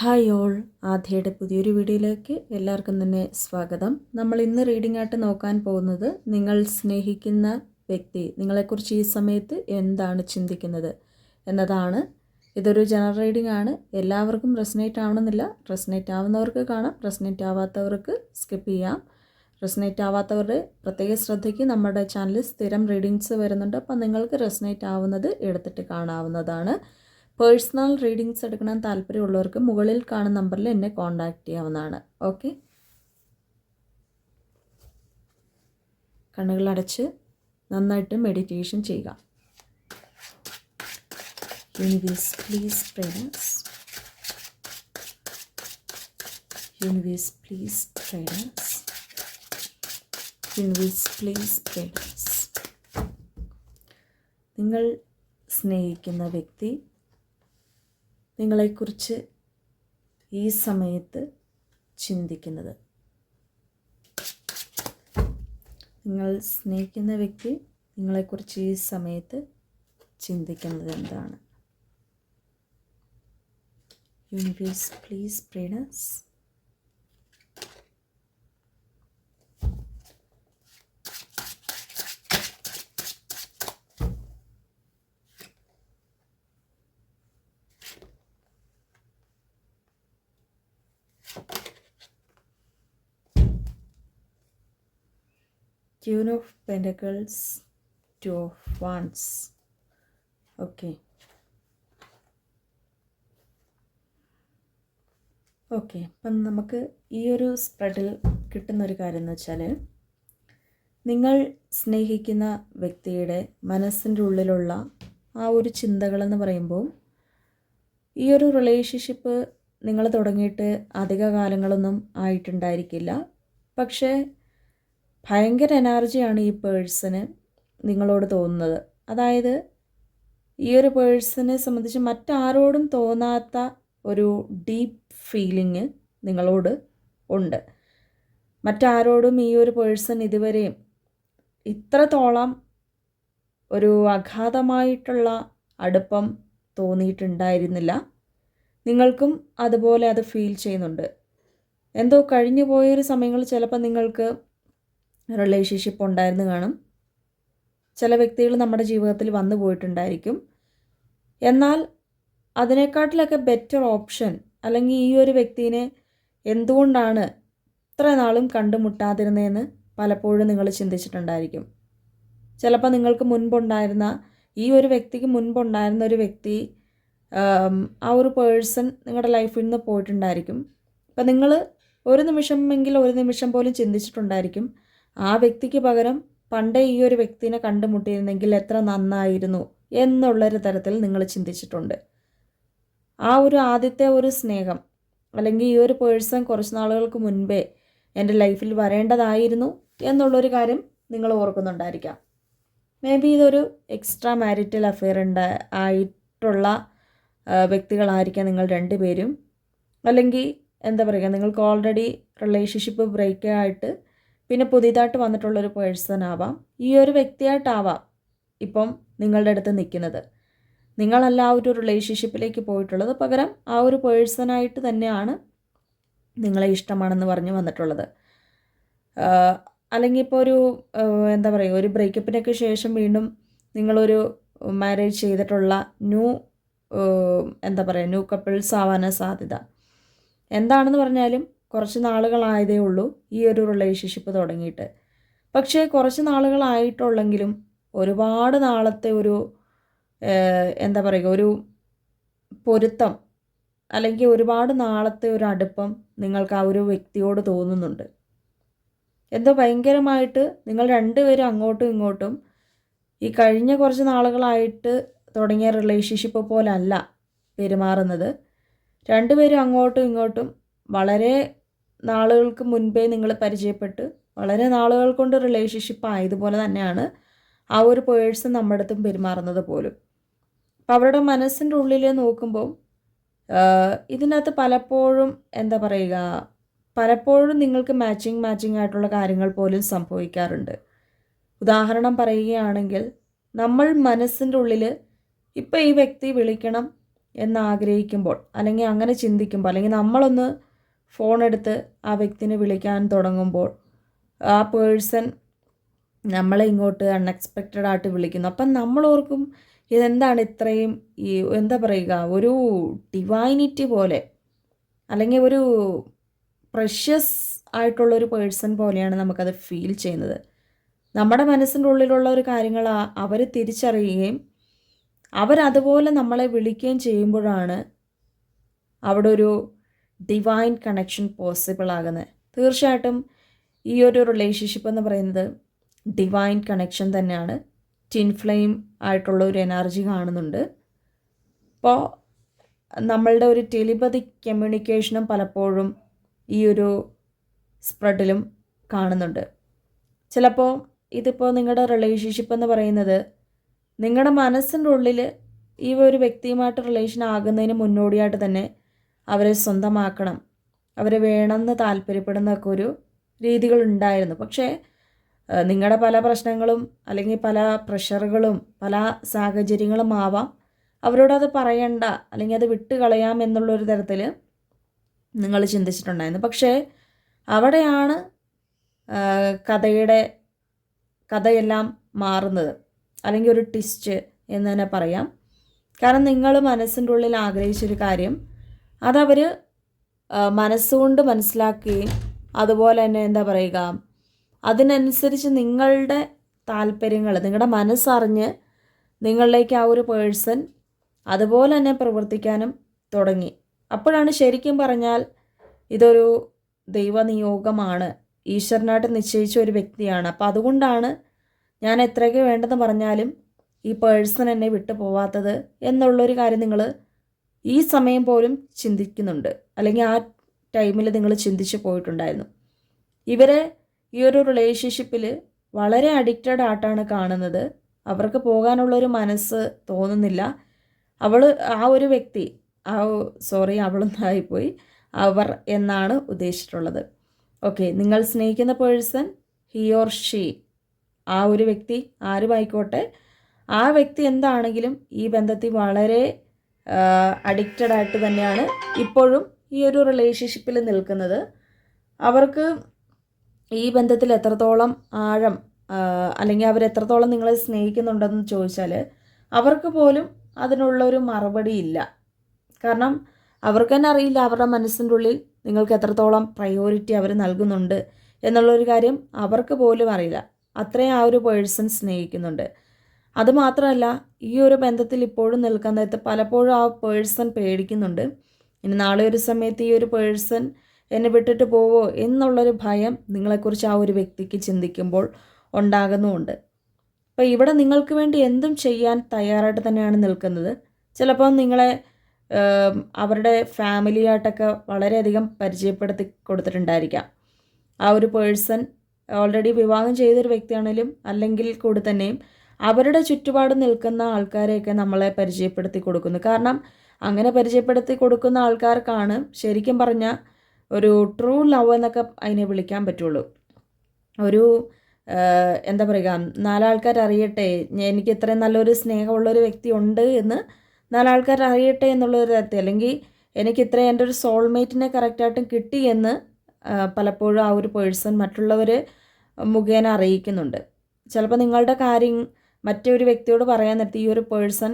Hi all. ആദ്യയുടെ പുതിയൊരു വീഡിയോയിലേക്ക് എല്ലാവർക്കും തന്നെ സ്വാഗതം. നമ്മൾ ഇന്ന് റീഡിംഗ് ആയിട്ട് നോക്കാൻ പോകുന്നത് നിങ്ങൾ സ്നേഹിക്കുന്ന വ്യക്തി നിങ്ങളെക്കുറിച്ച് ഈ സമയത്ത് എന്താണ് ചിന്തിക്കുന്നത് എന്നതാണ്. ഇതൊരു ജനറൽ റീഡിംഗ് ആണ്. എല്ലാവർക്കും റെസനേറ്റ് ആവണമെന്നില്ല. റെസനേറ്റ് ആവുന്നവർക്ക് കാണാം. റെസനേറ്റ് ആവാത്തവർക്ക് സ്കിപ്പ് ചെയ്യാം. റെസനേറ്റ് ആവാത്തവരുടെ പ്രത്യേക ശ്രദ്ധയ്ക്ക് നമ്മുടെ ചാനലിൽ സ്ഥിരം റീഡിങ്സ് വരുന്നുണ്ട്. അപ്പം നിങ്ങൾക്ക് റെസനേറ്റ് ആവുന്നത് എടുത്തിട്ട് കാണാവുന്നതാണ്. പേഴ്സണൽ റീഡിങ്സ് എടുക്കണം താല്പര്യമുള്ളവർക്ക് മുകളിൽ കാണുന്ന നമ്പറിൽ എന്നെ കോൺടാക്റ്റ് ചെയ്യാവുന്നതാണ്. ഓക്കെ? കണ്ണുകളടച്ച് നന്നായിട്ട് മെഡിറ്റേഷൻ ചെയ്യുക. Universe please പ്രേരൻസ് universe please പ്രേരൻസ് universe please പ്രേരൻസ് നിങ്ങൾ സ്നേഹിക്കുന്ന വ്യക്തി നിങ്ങളെക്കുറിച്ച് ഈ സമയത്ത് ചിന്തിക്കുന്നത്. നിങ്ങൾ സ്നേഹിക്കുന്ന വ്യക്തി നിങ്ങളെക്കുറിച്ച് ഈ സമയത്ത് ചിന്തിക്കുന്നത് എന്താണ്? യൂണിവേഴ്സ് പ്ലീസ് പ്രേണസ് Queen of Pentacles, two of Wands. Okay okay അപ്പം നമുക്ക് ഈ ഒരു സ്പ്രെഡിൽ കിട്ടുന്ന ഒരു കാര്യം എന്ന് വെച്ചാൽ നിങ്ങൾ സ്നേഹിക്കുന്ന വ്യക്തിയുടെ മനസ്സിന്റെ ഉള്ളിലുള്ള ആ ഒരു ചിന്തകളെന്ന് പറയുമ്പോൾ ഈ ഒരു റിലേഷൻഷിപ്പ് നിങ്ങൾ തുടങ്ങിയിട്ട് അധിക കാലങ്ങളൊന്നും ആയിട്ടുണ്ടായിരിക്കില്ല പക്ഷേ ഭയങ്കര എനർജിയാണ് ഈ പേഴ്സന് നിങ്ങളോട് തോന്നുന്നത്. അതായത് ഈ ഒരു പേഴ്സണെ സംബന്ധിച്ച് മറ്റാരോടും തോന്നാത്ത ഒരു ഡീപ്പ് ഫീലിങ് നിങ്ങളോട് ഉണ്ട്. മറ്റാരോടും ഈ ഒരു പേഴ്സൺ ഇതുവരെയും ഇത്രത്തോളം ഒരു അഗാധമായിട്ടുള്ള അടുപ്പം തോന്നിയിട്ടുണ്ടായിരുന്നില്ല. നിങ്ങൾക്കും അതുപോലെ അത് ഫീൽ ചെയ്യുന്നുണ്ട്. എന്തോ കഴിഞ്ഞു പോയൊരു സമയങ്ങളിൽ ചിലപ്പോൾ നിങ്ങൾക്ക് റിലേഷൻഷിപ്പ് ഉണ്ടായിരുന്നു കാണും. ചില വ്യക്തികൾ നമ്മുടെ ജീവിതത്തിൽ വന്നു പോയിട്ടുണ്ടായിരിക്കും. എന്നാൽ അതിനേക്കാട്ടിലൊക്കെ ബെറ്റർ ഓപ്ഷൻ അല്ലെങ്കിൽ ഈ ഒരു വ്യക്തിനെ എന്തുകൊണ്ടാണ് ഇത്ര നാളും കണ്ടുമുട്ടാതിരുന്നതെന്ന് പലപ്പോഴും നിങ്ങൾ ചിന്തിച്ചിട്ടുണ്ടായിരിക്കും. ചിലപ്പോൾ നിങ്ങൾക്ക് മുൻപുണ്ടായിരുന്ന ഈ ഒരു വ്യക്തിക്ക് മുൻപുണ്ടായിരുന്ന ഒരു വ്യക്തി ആ ഒരു പേഴ്സൺ നിങ്ങളുടെ ലൈഫിൽ നിന്ന് പോയിട്ടുണ്ടായിരിക്കും. അപ്പം നിങ്ങൾ ഒരു നിമിഷമെങ്കിലും ഒരു നിമിഷം പോലും ചിന്തിച്ചിട്ടുണ്ടായിരിക്കും. ആ വ്യക്തിക്ക് പകരം പണ്ടേ ഈ ഒരു വ്യക്തിനെ കണ്ടുമുട്ടിയിരുന്നെങ്കിൽ എത്ര നന്നായിരുന്നു എന്നുള്ളൊരു തരത്തിൽ നിങ്ങൾ ചിന്തിച്ചിട്ടുണ്ട്. ആ ഒരു ആദ്യത്തെ ഒരു സ്നേഹം അല്ലെങ്കിൽ ഈ ഒരു പേഴ്സൺ കുറച്ച് നാളുകൾക്ക് മുൻപേ എന്റെ ലൈഫിൽ വരേണ്ടതായിരുന്നു എന്നുള്ളൊരു കാര്യം നിങ്ങൾ ഓർക്കുന്നുണ്ടായിരിക്കാം. മേ ബി ഇതൊരു എക്സ്ട്രാ മാരിറ്റൽ അഫെയർ ഉണ്ട് ആയിട്ടുള്ള വ്യക്തികളായിരിക്കാം നിങ്ങൾ രണ്ടുപേരും. അല്ലെങ്കിൽ എന്താ പറയുക നിങ്ങൾക്ക് ഓൾറെഡി റിലേഷൻഷിപ്പ് ബ്രേക്ക് ആയിട്ട് പിന്നെ പുതിയതായിട്ട് വന്നിട്ടുള്ളൊരു പേഴ്സൺ ആവാം. ഈ ഒരു വ്യക്തിയായിട്ടാവാം ഇപ്പം നിങ്ങളുടെ അടുത്ത് നിൽക്കുന്നത് നിങ്ങളല്ല ആ ഒരു റിലേഷൻഷിപ്പിലേക്ക് പോയിട്ടുള്ളത്. പകരം ആ ഒരു പേഴ്സണായിട്ട് തന്നെയാണ് നിങ്ങളെ ഇഷ്ടമാണെന്ന് പറഞ്ഞ് വന്നിട്ടുള്ളത്. അല്ലെങ്കിൽ ഇപ്പോൾ ഒരു എന്താ പറയുക ഒരു ബ്രേക്കപ്പിനൊക്കെ ശേഷം വീണ്ടും നിങ്ങളൊരു മാരേജ് ചെയ്തിട്ടുള്ള ന്യൂ എന്താ പറയുക ന്യൂ കപ്പിൾസ് ആവാനാണ് സാധ്യത. എന്താണെന്ന് പറഞ്ഞാലും കുറച്ച് നാളുകളായതേ ഉള്ളൂ ഈ ഒരു റിലേഷൻഷിപ്പ് തുടങ്ങിയിട്ട്. പക്ഷേ കുറച്ച് നാളുകളായിട്ടുള്ളെങ്കിലും ഒരുപാട് നാളത്തെ ഒരു എന്താ പറയുക ഒരു പൊരുത്തം അല്ലെങ്കിൽ ഒരുപാട് നാളത്തെ ഒരു അടുപ്പം നിങ്ങൾക്ക് ആ ഒരു വ്യക്തിയോട് തോന്നുന്നുണ്ട്. എന്തോ ഭയങ്കരമായിട്ട് നിങ്ങൾ രണ്ടുപേരും അങ്ങോട്ടും ഇങ്ങോട്ടും ഈ കഴിഞ്ഞ കുറച്ച് നാളുകളായിട്ട് തുടങ്ങിയ റിലേഷൻഷിപ്പ് പോലല്ല പെരുമാറുന്നത്. രണ്ടുപേരും അങ്ങോട്ടും ഇങ്ങോട്ടും വളരെ നാളുകൾക്ക് മുൻപേ നിങ്ങൾ പരിചയപ്പെട്ട് വളരെ നാളുകൾ കൊണ്ട് റിലേഷൻഷിപ്പ് ആയതുപോലെ തന്നെയാണ് ആ ഒരു പേഴ്സൺ നമ്മുടെ അടുത്തും പെരുമാറുന്നത് പോലും. അപ്പോൾ അവരുടെ മനസ്സിന്റെ ഉള്ളിൽ നോക്കുമ്പോൾ ഇതിനകത്ത് പലപ്പോഴും എന്താ പറയുക പലപ്പോഴും നിങ്ങൾക്ക് മാച്ചിങ് മാച്ചിങ് ആയിട്ടുള്ള കാര്യങ്ങൾ പോലും സംഭവിക്കാറുണ്ട്. ഉദാഹരണം പറയുകയാണെങ്കിൽ നമ്മൾ മനസ്സിന്റെ ഉള്ളിൽ ഇപ്പോൾ ഈ വ്യക്തി വിളിക്കണം എന്നാഗ്രഹിക്കുമ്പോൾ അല്ലെങ്കിൽ അങ്ങനെ ചിന്തിക്കുമ്പോൾ അല്ലെങ്കിൽ നമ്മളൊന്ന് ഫോൺ എടുത്ത് ആ വ്യക്തിനെ വിളിക്കാൻ തുടങ്ങുമ്പോൾ ആ പേഴ്സൺ നമ്മളെ ഇങ്ങോട്ട് അൺഎക്സ്പെക്റ്റഡ് ആയിട്ട് വിളിക്കുന്നു. അപ്പം നമ്മൾ ഓർക്കും ഇതെന്താണ് ഇത്രയും ഈ എന്താ പറയുക ഒരു ഡിവൈനിറ്റി പോലെ അല്ലെങ്കിൽ ഒരു പ്രഷ്യസ് ആയിട്ടുള്ളൊരു പേഴ്സൺ പോലെയാണ് നമുക്കത് ഫീൽ ചെയ്യുന്നത്. നമ്മുടെ മനസ്സിന്റെ ഉള്ളിലുള്ള ഒരു കാര്യങ്ങൾ അവർ തിരിച്ചറിയുകയും അവരതുപോലെ നമ്മളെ വിളിക്കുകയും ചെയ്യുമ്പോഴാണ് അവിടെ ഒരു ഡിവൈൻ കണക്ഷൻ പോസിബിൾ ആകുന്നത്. തീർച്ചയായിട്ടും ഈ ഒരു റിലേഷൻഷിപ്പ് എന്ന് പറയുന്നത് ഡിവൈൻ കണക്ഷൻ തന്നെയാണ്. ടിൻ ഫ്ലെയിം ആയിട്ടുള്ള ഒരു എനർജി കാണുന്നുണ്ട്. അപ്പോൾ നമ്മളുടെ ഒരു ടെലിപതി കമ്മ്യൂണിക്കേഷനും പലപ്പോഴും ഈ ഒരു സ്പ്രെഡിലും കാണുന്നുണ്ട്. ചിലപ്പോൾ ഇതിപ്പോൾ നിങ്ങളുടെ റിലേഷൻഷിപ്പ് എന്ന് പറയുന്നത് നിങ്ങളുടെ മനസ്സിന്റെ ഉള്ളിൽ ഈ ഒരു വ്യക്തിയുമായിട്ട് റിലേഷൻ ആകുന്നതിന് മുന്നോടിയായിട്ട് തന്നെ അവരെ സ്വന്തമാക്കണം. അവരെ വേണമെന്ന് താല്പര്യപ്പെടുന്നൊക്കെ ഒരു രീതികളുണ്ടായിരുന്നു. പക്ഷേ നിങ്ങളുടെ പല പ്രശ്നങ്ങളും അല്ലെങ്കിൽ പല പ്രഷറുകളും പല സാഹചര്യങ്ങളും ആവാം. അവരോടത് പറയണ്ട അല്ലെങ്കിൽ അത് വിട്ട് കളയാം എന്നുള്ളൊരു തരത്തിൽ നിങ്ങൾ ചിന്തിച്ചിട്ടുണ്ടായിരുന്നു. പക്ഷേ അവിടെയാണ് കഥയുടെ കഥയെല്ലാം മാറുന്നത്. അല്ലെങ്കിൽ ഒരു ട്വിസ്റ്റ് എന്ന് തന്നെ പറയാം. കാരണം നിങ്ങൾ മനസ്സിന്റെ ഉള്ളിൽ ആഗ്രഹിച്ചൊരു കാര്യം അതവർ മനസ്സുകൊണ്ട് മനസ്സിലാക്കുകയും അതുപോലെ തന്നെ എന്താ പറയുക അതിനനുസരിച്ച് നിങ്ങളുടെ താല്പര്യങ്ങൾ നിങ്ങളുടെ മനസ്സറിഞ്ഞ് നിങ്ങളിലേക്ക് ആ ഒരു പേഴ്സൺ അതുപോലെ തന്നെ പ്രവർത്തിക്കാനും തുടങ്ങി. അപ്പോഴാണ് ശരിക്കും പറഞ്ഞാൽ ഇതൊരു ദൈവനിയോഗമാണ്. ഈശ്വരനായിട്ട് നിശ്ചയിച്ച ഒരു വ്യക്തിയാണ്. അപ്പോൾ അതുകൊണ്ടാണ് ഞാൻ എത്രയൊക്കെ വേണ്ടെന്ന് പറഞ്ഞാലും ഈ പേഴ്സൺ എന്നെ വിട്ടു പോവാത്തത് എന്നുള്ളൊരു കാര്യം നിങ്ങൾ ഈ സമയം പോലും ചിന്തിക്കുന്നുണ്ട്. അല്ലെങ്കിൽ ആ ടൈമിൽ നിങ്ങൾ ചിന്തിച്ച് പോയിട്ടുണ്ടായിരുന്നു. ഇവരെ ഈ ഒരു റിലേഷൻഷിപ്പിൽ വളരെ അഡിക്റ്റഡ് ആയിട്ടാണ് കാണുന്നത്. അവർക്ക് പോകാനുള്ളൊരു മനസ്സ് തോന്നുന്നില്ല. അവൾ ആ ഒരു വ്യക്തി ആ സോറി അവളൊന്നായിപ്പോയി അവർ എന്നാണ് ഉദ്ദേശിച്ചിട്ടുള്ളത്. ഓക്കെ നിങ്ങൾ സ്നേഹിക്കുന്ന പേഴ്സൺ ഹി ഓർ ഷീ ആ ഒരു വ്യക്തി ആരുമായിക്കോട്ടെ. ആ വ്യക്തി എന്താണെങ്കിലും ഈ ബന്ധത്തിൽ വളരെ അഡിക്റ്റഡ് ആയിട്ട് തന്നെയാണ് ഇപ്പോഴും ഈ ഒരു റിലേഷൻഷിപ്പിൽ നിൽക്കുന്നത്. അവർക്ക് ഈ ബന്ധത്തിൽ എത്രത്തോളം ആഴം അല്ലെങ്കിൽ അവർ എത്രത്തോളം നിങ്ങളെ സ്നേഹിക്കുന്നുണ്ടെന്ന് ചോദിച്ചാൽ അവർക്ക് പോലും അതിനുള്ളൊരു മറുപടി ഇല്ല. കാരണം അവർക്ക് തന്നെ അറിയില്ല അവരുടെ മനസ്സിന്റെ ഉള്ളിൽ നിങ്ങൾക്ക് എത്രത്തോളം പ്രയോറിറ്റി അവർ നൽകുന്നുണ്ട് എന്നുള്ളൊരു കാര്യം അവർക്ക് പോലും അറിയില്ല. അത്രയും ആ ഒരു പേഴ്സൺ സ്നേഹിക്കുന്നുണ്ട്. അതുമാത്രമല്ല ഈ ഒരു ബന്ധത്തിൽ ഇപ്പോഴും നിൽക്കാൻ നേരത്ത് പലപ്പോഴും ആ പേഴ്സൺ പേടിക്കുന്നുണ്ട്. ഇനി നാളെ ഒരു സമയത്ത് ഈ ഒരു പേഴ്സൺ എന്നെ വിട്ടിട്ട് പോവോ എന്നുള്ളൊരു ഭയം നിങ്ങളെക്കുറിച്ച് ആ ഒരു വ്യക്തിക്ക് ചിന്തിക്കുമ്പോൾ ഉണ്ടാകുന്നുമുണ്ട്. അപ്പോൾ ഇവിടെ നിങ്ങൾക്ക് വേണ്ടി എന്തും ചെയ്യാൻ തയ്യാറായിട്ട് തന്നെയാണ് നിൽക്കുന്നത്. ചിലപ്പോൾ നിങ്ങളെ അവരുടെ ഫാമിലിയായിട്ടൊക്കെ വളരെയധികം പരിചയപ്പെടുത്തി കൊടുത്തിട്ടുണ്ടായിരിക്കാം. ആ ഒരു പേഴ്സൺ ഓൾറെഡി വിവാഹം ചെയ്തൊരു വ്യക്തിയാണെങ്കിലും അല്ലെങ്കിൽ കൂടി തന്നെയും അവരുടെ ചുറ്റുപാട് നിൽക്കുന്ന ആൾക്കാരെയൊക്കെ നമ്മളെ പരിചയപ്പെടുത്തി കൊടുക്കുന്നു. കാരണം അങ്ങനെ പരിചയപ്പെടുത്തി കൊടുക്കുന്ന ആൾക്കാർക്കാണ് ശരിക്കും പറഞ്ഞാൽ ഒരു ട്രൂ ലവ് എന്നൊക്കെ അതിനെ വിളിക്കാൻ പറ്റുള്ളൂ. ഒരു എന്താ പറയുക നാലാൾക്കാർ അറിയട്ടെ എനിക്ക് ഇത്രയും നല്ലൊരു സ്നേഹമുള്ളൊരു വ്യക്തി ഉണ്ട് എന്ന് നാലാൾക്കാർ അറിയട്ടെ എന്നുള്ളൊരു തരത്തിൽ അല്ലെങ്കിൽ എനിക്ക് ഇത്രയും എന്റെ ഒരു സോൾമേറ്റിനെ കറക്റ്റായിട്ടും കിട്ടി എന്ന് പലപ്പോഴും ആ ഒരു പേഴ്സൺ മറ്റുള്ളവർ മുഖേന അറിയിക്കുന്നുണ്ട്. ചിലപ്പോൾ നിങ്ങളുടെ കാര്യം മറ്റൊരു വ്യക്തിയോട് പറയാൻ നേരത്തെ ഈ ഒരു പേഴ്സൺ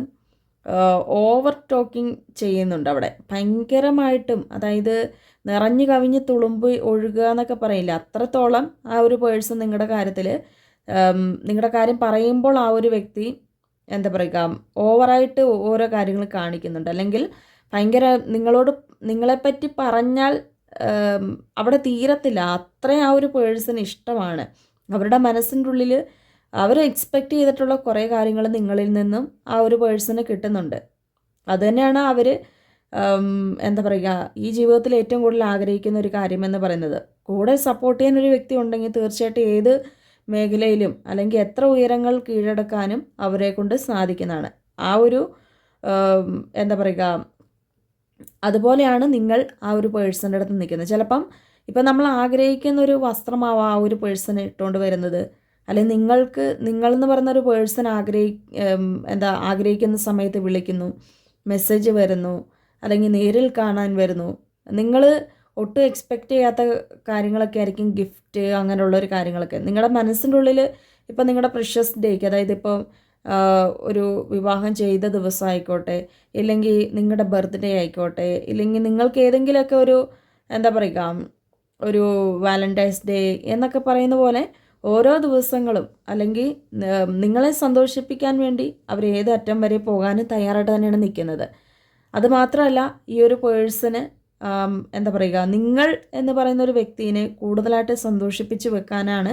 ഓവർ ടോക്കിംഗ് ചെയ്യുന്നുണ്ട് അവിടെ. ഭയങ്കരമായിട്ടും അതായത് നിറഞ്ഞു കവിഞ്ഞ് തുളുമ്പ് ഒഴുകുക എന്നൊക്കെ പറയില്ല? അത്രത്തോളം ആ ഒരു പേഴ്സൺ നിങ്ങളുടെ കാര്യത്തിൽ നിങ്ങളുടെ കാര്യം പറയുമ്പോൾ ആ ഒരു വ്യക്തി എന്താ പറയുക ഓവറായിട്ട് ഓരോ കാര്യങ്ങൾ കാണിക്കുന്നുണ്ട്. അല്ലെങ്കിൽ ഭയങ്കര നിങ്ങളോട് നിങ്ങളെപ്പറ്റി പറഞ്ഞാൽ അവിടെ തീരത്തില്ല. അത്രയും ആ ഒരു പേഴ്സൺ ഇഷ്ടമാണ്. അവരുടെ മനസ്സിന്റെ ഉള്ളിൽ അവർ എക്സ്പെക്റ്റ് ചെയ്തിട്ടുള്ള കുറേ കാര്യങ്ങൾ നിങ്ങളിൽ നിന്നും ആ ഒരു പേഴ്സണ് കിട്ടുന്നുണ്ട്. അതുതന്നെയാണ് അവർ എന്താ പറയുക ഈ ജീവിതത്തിൽ ഏറ്റവും കൂടുതൽ ആഗ്രഹിക്കുന്ന ഒരു കാര്യമെന്ന് പറയുന്നത്. കൂടെ സപ്പോർട്ട് ചെയ്യാൻ ഒരു വ്യക്തി ഉണ്ടെങ്കിൽ തീർച്ചയായിട്ടും ഏത് മേഖലയിലും അല്ലെങ്കിൽ എത്ര ഉയരങ്ങൾ കീഴടക്കാനും അവരെ കൊണ്ട് സാധിക്കുന്നതാണ്. ആ ഒരു എന്താ പറയുക അതുപോലെയാണ് നിങ്ങൾ ആ ഒരു പേഴ്സന്റെ അടുത്ത് നിൽക്കുന്നത്. ചിലപ്പം ഇപ്പം നമ്മൾ ആഗ്രഹിക്കുന്ന ഒരു വസ്ത്രമാവാം ആ ഒരു പേഴ്സൺ ഇട്ടുകൊണ്ട് വരുന്നത്. അല്ലെങ്കിൽ നിങ്ങൾക്ക് നിങ്ങളെന്ന് ഒരു പേഴ്സൺ ആഗ്രഹി എന്താ ആഗ്രഹിക്കുന്ന സമയത്ത് വിളിക്കുന്നു മെസ്സേജ് വരുന്നു അല്ലെങ്കിൽ നേരിൽ കാണാൻ വരുന്നു. നിങ്ങൾ ഒട്ടും എക്സ്പെക്റ്റ് ചെയ്യാത്ത കാര്യങ്ങളൊക്കെ ആയിരിക്കും ഗിഫ്റ്റ് അങ്ങനെയുള്ള ഒരു കാര്യങ്ങളൊക്കെ. നിങ്ങളുടെ മനസ്സിന്റെ ഉള്ളിൽ ഇപ്പം നിങ്ങളുടെ പ്രഷ്യസ് ഡേക്ക് അതായത് ഇപ്പോൾ ഒരു വിവാഹം ചെയ്ത ദിവസം ദിവസമായിക്കോട്ടെ ഇല്ലെങ്കിൽ നിങ്ങളുടെ ബർത്ത്ഡേ ആയിക്കോട്ടെ ഇല്ലെങ്കിൽ നിങ്ങൾക്ക് ഏതെങ്കിലുമൊക്കെ ഒരു എന്താ പറയുക ഒരു വാലന്റൈൻസ് ഡേ എന്നൊക്കെ പറയുന്ന പോലെ ഓരോ ദിവസങ്ങളും അല്ലെങ്കിൽ നിങ്ങളെ സന്തോഷിപ്പിക്കാൻ വേണ്ടി അവർ ഏത് അറ്റം വരെ പോകാനും തയ്യാറായിട്ട് തന്നെയാണ് നിൽക്കുന്നത്. അതുമാത്രമല്ല ഈ ഒരു പേഴ്സന് എന്താ പറയുക നിങ്ങൾ എന്ന് പറയുന്ന ഒരു വ്യക്തിനെ കൂടുതലായിട്ട് സന്തോഷിപ്പിച്ചു വെക്കാനാണ്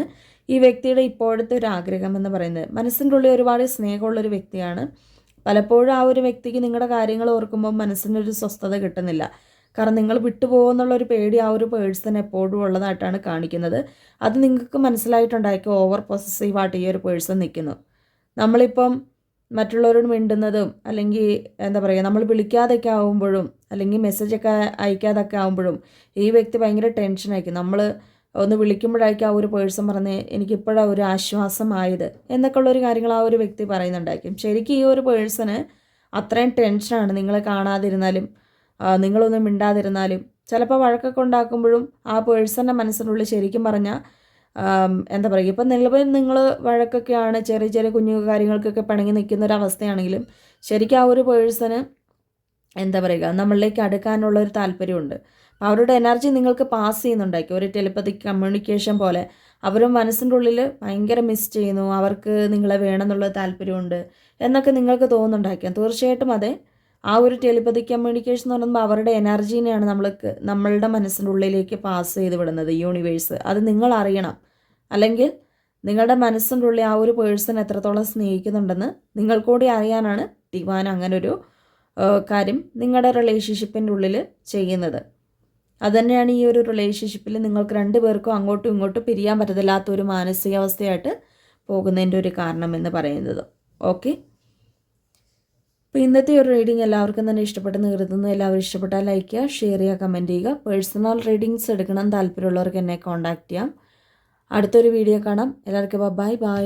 ഈ വ്യക്തിയുടെ ഇപ്പോഴത്തെ ഒരു ആഗ്രഹം എന്ന് പറയുന്നത്. മനസ്സിന്റെ ഉള്ളിൽ ഒരുപാട് സ്നേഹമുള്ളൊരു വ്യക്തിയാണ്. പലപ്പോഴും ആ ഒരു വ്യക്തിക്ക് നിങ്ങളുടെ കാര്യങ്ങൾ ഓർക്കുമ്പോൾ മനസ്സിനൊരു സ്വസ്ഥത കിട്ടുന്നില്ല. കാരണം നിങ്ങൾ വിട്ടുപോകുന്നുള്ള ഒരു പേടി ആ ഒരു പേഴ്സൺ എപ്പോഴും ഉള്ളതായിട്ടാണ് കാണിക്കുന്നത്. അത് നിങ്ങൾക്ക് മനസ്സിലായിട്ടുണ്ടായിരിക്കും ഓവർ പൊസസീവായിട്ട് ഈ ഒരു പേഴ്സൺ നിൽക്കുന്നു. നമ്മളിപ്പം മറ്റുള്ളവരോട് മിണ്ടുന്നതും അല്ലെങ്കിൽ എന്താ പറയുക നമ്മൾ വിളിക്കാതൊക്കെ ആകുമ്പോഴും അല്ലെങ്കിൽ മെസ്സേജൊക്കെ അയക്കാതൊക്കെ ആകുമ്പോഴും ഈ വ്യക്തി ഭയങ്കര ടെൻഷനായിരിക്കും നമ്മൾ ഒന്ന് വിളിക്കുമ്പോഴായിരിക്കും ആ ഒരു പേഴ്സൺ പറഞ്ഞ് എനിക്കിപ്പോഴാണ് ഒരു ആശ്വാസമായത് എന്നൊക്കെ ഉള്ളൊരു കാര്യങ്ങൾ ആ ഒരു വ്യക്തി പറയുന്നുണ്ടായിരിക്കും. ശരിക്കും ഈ ഒരു പേഴ്സണ് അത്രയും ടെൻഷനാണ് നിങ്ങളെ കാണാതിരുന്നാലും നിങ്ങളൊന്നും മിണ്ടാതിരുന്നാലും. ചിലപ്പോൾ വഴക്കൊക്കെ ഉണ്ടാക്കുമ്പോഴും ആ പേഴ്സന്റെ മനസ്സിനുള്ളിൽ ശരിക്കും പറഞ്ഞാൽ എന്താ പറയുക ഇപ്പം നിലവിൽ നിങ്ങൾ വഴക്കൊക്കെയാണ് ചെറിയ ചെറിയ കുഞ്ഞു കാര്യങ്ങൾക്കൊക്കെ പിണങ്ങി നിൽക്കുന്ന ഒരു അവസ്ഥയാണെങ്കിലും ശരിക്കും ആ ഒരു പേഴ്സണ് എന്താ പറയുക നമ്മളിലേക്ക് അടുക്കാനുള്ള ഒരു താല്പര്യമുണ്ട്. അവരുടെ എനർജി നിങ്ങൾക്ക് പാസ് ചെയ്യുന്നുണ്ടായിരിക്കും. ഒരു ടെലിപ്പതിക് കമ്മ്യൂണിക്കേഷൻ പോലെ അവരും മനസ്സിന്റെ ഉള്ളിൽ ഭയങ്കര മിസ് ചെയ്യുന്നു. അവർക്ക് നിങ്ങളെ വേണമെന്നുള്ള താല്പര്യമുണ്ട് എന്നൊക്കെ നിങ്ങൾക്ക് തോന്നുന്നുണ്ടായിരിക്കാം. തീർച്ചയായിട്ടും അതെ. ആ ഒരു ടെലിപ്പതി കമ്മ്യൂണിക്കേഷൻ എന്ന് പറയുമ്പോൾ അവരുടെ എനർജീനെയാണ് നമ്മൾ നമ്മളുടെ മനസ്സിന്റെ ഉള്ളിലേക്ക് പാസ് ചെയ്ത് വിടുന്നത് യൂണിവേഴ്സ് അത് നിങ്ങൾ അറിയണം. അല്ലെങ്കിൽ നിങ്ങളുടെ മനസ്സിന്റെ ഉള്ളിൽ ആ ഒരു പേഴ്സൺ എത്രത്തോളം സ്നേഹിക്കുന്നുണ്ടെന്ന് നിങ്ങൾ കൂടി അറിയാനാണ് ദിവാൻ അങ്ങനൊരു കാര്യം നിങ്ങളുടെ റിലേഷൻഷിപ്പിന്റെ ഉള്ളിൽ ചെയ്യുന്നത്. അതുതന്നെയാണ് ഈ ഒരു റിലേഷൻഷിപ്പിൽ നിങ്ങൾക്ക് രണ്ട് പേർക്കും അങ്ങോട്ടും ഇങ്ങോട്ടും പിരിയാൻ പറ്റത്തില്ലാത്ത ഒരു മാനസികാവസ്ഥയായിട്ട് പോകുന്നതിന്റെ ഒരു കാരണം എന്ന് പറയുന്നത്. ഓക്കെ? അപ്പോൾ ഇന്നത്തെ ഒരു റീഡിംഗ് എല്ലാവർക്കും തന്നെ ഇഷ്ടപ്പെട്ടെന്ന് കരുതുന്നു. എല്ലാവരും ഇഷ്ടപ്പെട്ടാൽ ലൈക്ക് ചെയ്യുക ഷെയർ ചെയ്യുക കമന്റ് ചെയ്യുക. പേഴ്സണൽ റീഡിങ്സ് എടുക്കണം താല്പര്യമുള്ളവർക്ക് എന്നെ കോൺടാക്റ്റ് ചെയ്യാം. അടുത്തൊരു വീഡിയോ കാണാം. എല്ലാവർക്കും ബൈ ബൈ